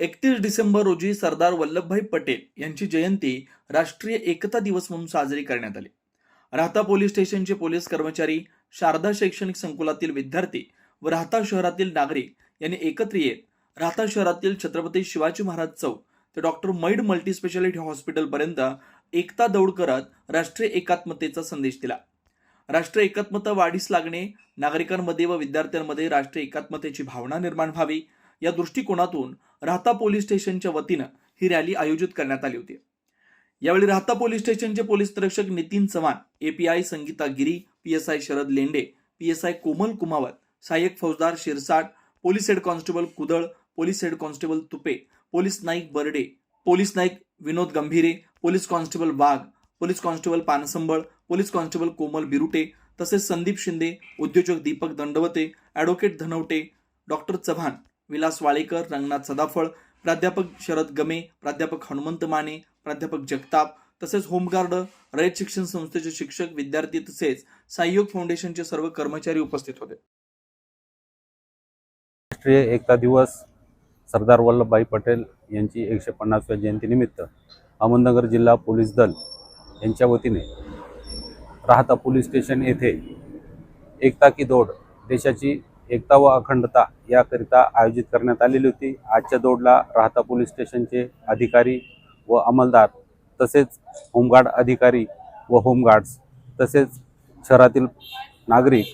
एकतीस डिसेंबर रोजी सरदार वल्लभभाई पटेल यांची जयंती राष्ट्रीय एकता दिवस म्हणून साजरी करण्यात आली. राहता पोलीस स्टेशनचे पोलीस कर्मचारी शारदा शैक्षणिक संकुलातील विद्यार्थी व राहता शहरातील नागरिक यांनी एकत्र येत राहता शहरातील छत्रपती शिवाजी महाराज चौक ते डॉक्टर मैड मल्टीस्पेशालिटी हॉस्पिटलपर्यंत एकता दौड करत राष्ट्रीय एकात्मतेचा संदेश दिला. राष्ट्रीय एकात्मता वाढीस लागणे नागरिकांमध्ये व विद्यार्थ्यांमध्ये राष्ट्रीय एकात्मतेची भावना निर्माण व्हावी या दृष्टिकोनातून राहता पोलीस स्टेशनच्या वतीनं ही रॅली आयोजित करण्यात आली होती. यावेळी राहता पोलीस स्टेशनचे पोलीस निरीक्षक Nitin Chavan API Sangita Giri PSI Sharad Lende PSI Komal Kumawat सहाय्यक फौजदार Shirsat police head constable Kudal police head constable Tupe police naik Barde police naik Vinod Gambhire police constable Wagh police constable Pansambal police constable Komal Birute तसेच संदीप शिंदे उद्योजक Deepak Dandavate advocate Dhanwate doctor Chavan Vilas Walekar Ranganath Sadaphal प्राध्यापक शरद गमे प्राध्यापक हनुमंत माने प्राध्यापक जगताप तसेच home guard रयत शिक्षण संस्थेचे शिक्षक विद्यार्थी तसेच सहयोग फाउंडेशनचे सर्व कर्मचारी उपस्थित होते. राष्ट्रीय एकता दिवस सरदार वल्लभभाई पटेल यांची एकशे पन्नासव्या जयंतीनिमित्त अहमदनगर जिल्हा पोलीस दल यांच्या वतीने राहता पोलीस स्टेशन येथे एकता की दौड देशाची एकता व अखंडता याकरिता आयोजित करण्यात आलेली होती. आजच्या दौडला राहता पोलीस स्टेशनचे अधिकारी व अंमलदार तसेच होमगार्ड अधिकारी व होमगार्ड्स तसेच शहरातील नागरिक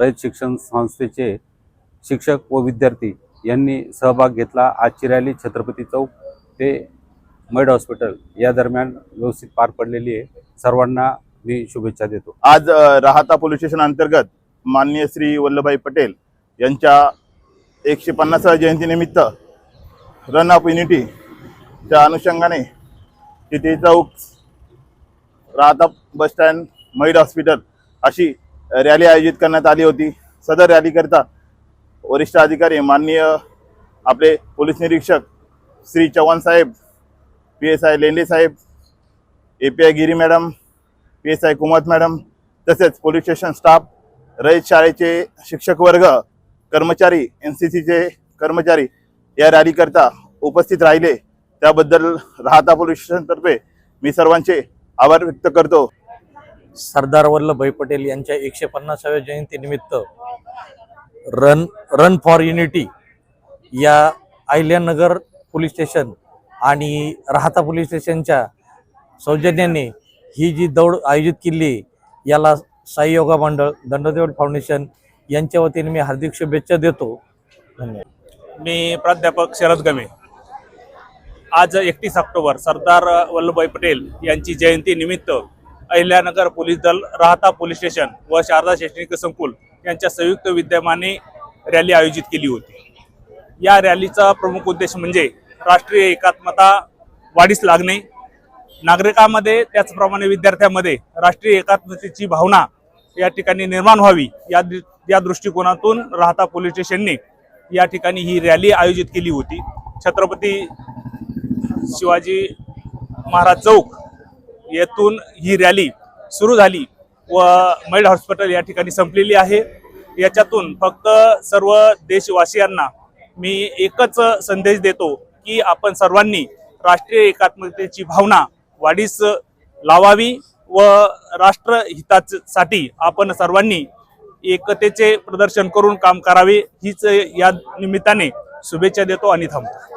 रयत शिक्षण संस्थेचे शिक्षक व विद्यार्थी यांनी सहभाग घेतला. आजची रॅली छत्रपती चौक ते मैड हॉस्पिटल या दरम्यान व्यवस्थित पार पडलेली आहे. सर्वांना मी शुभेच्छा देतो. आज राहता पोलीस स्टेशन अंतर्गत माननीय श्री वल्लभभाई पटेल यांच्या एकशे पन्नासाव्या जयंतीनिमित्त रन ऑफ युनिटीच्या अनुषंगाने तिथे चौक राहता बसस्टँड मैड हॉस्पिटल अशी रॅली आयोजित करण्यात आली होती. सदर रॅलीकरिता वरिष्ठ अधिकारी माननीय आपले पोलीस निरीक्षक श्री चव्हाण साहेब P S I Lende Saheb A P I Giri madam P S I Kumat madam तसेच पोलीस स्टेशन स्टाफ रयत शाळेचे शिक्षक वर्ग कर्मचारी एन सी सीचे कर्मचारी या रॅलीकरता उपस्थित राहिले. त्याबद्दल राहता पोलीस स्टेशनतर्फे मी सर्वांचे आभार व्यक्त करतो. सरदार वल्लभभाई पटेल यांच्या एकशे पन्नासाव्या जयंतीनिमित्त रन रन फॉर युनिटी या अहिल्यानगर पोलीस स्टेशन आणि राहता पोलीस स्टेशनच्या सौजन्याने ही जी दौड आयोजित केली याला साई योगा मंडळ दंडदेवड फाउंडेशन यांच्या वतीने मी हार्दिक शुभेच्छा देतो. धन्यवाद. मी प्राध्यापक शरद गमे. आज एकतीस ऑक्टोबर सरदार वल्लभभाई पटेल यांची जयंती निमित्त अहिल्यानगर पोलीस दल राहता पोलीस स्टेशन व शारदा शैक्षणिक संकुल यांच्या संयुक्त विद्यमाने रॅली आयोजित केली होती. या रॅलीचा प्रमुख उद्देश म्हणजे राष्ट्रीय एकात्मता वाढीस लागणे. नागरिकांमध्ये त्याचप्रमाणे विद्यार्थ्यांमध्ये राष्ट्रीय एकात्मतेची भावना या ठिकाणी निर्माण व्हावी या या दृष्टिकोनातून राहता पोलीस स्टेशनने या ठिकाणी ही रॅली आयोजित केली होती. छत्रपती शिवाजी महाराज चौक येथून ही रॅली सुरू झाली व मैड हॉस्पिटल या ठिकाणी संपलेली आहे. याच्यातून फक्त सर्व देशवासियांना मी एकच संदेश देतो की आपण सर्वांनी राष्ट्रीय एकात्मतेची भावना वाढीस लावावी व राष्ट्रहितासाठी आपण सर्वांनी एकतेचे प्रदर्शन करून काम करावे हीच या निमित्ताने शुभेच्छा देतो आणि थांबतो.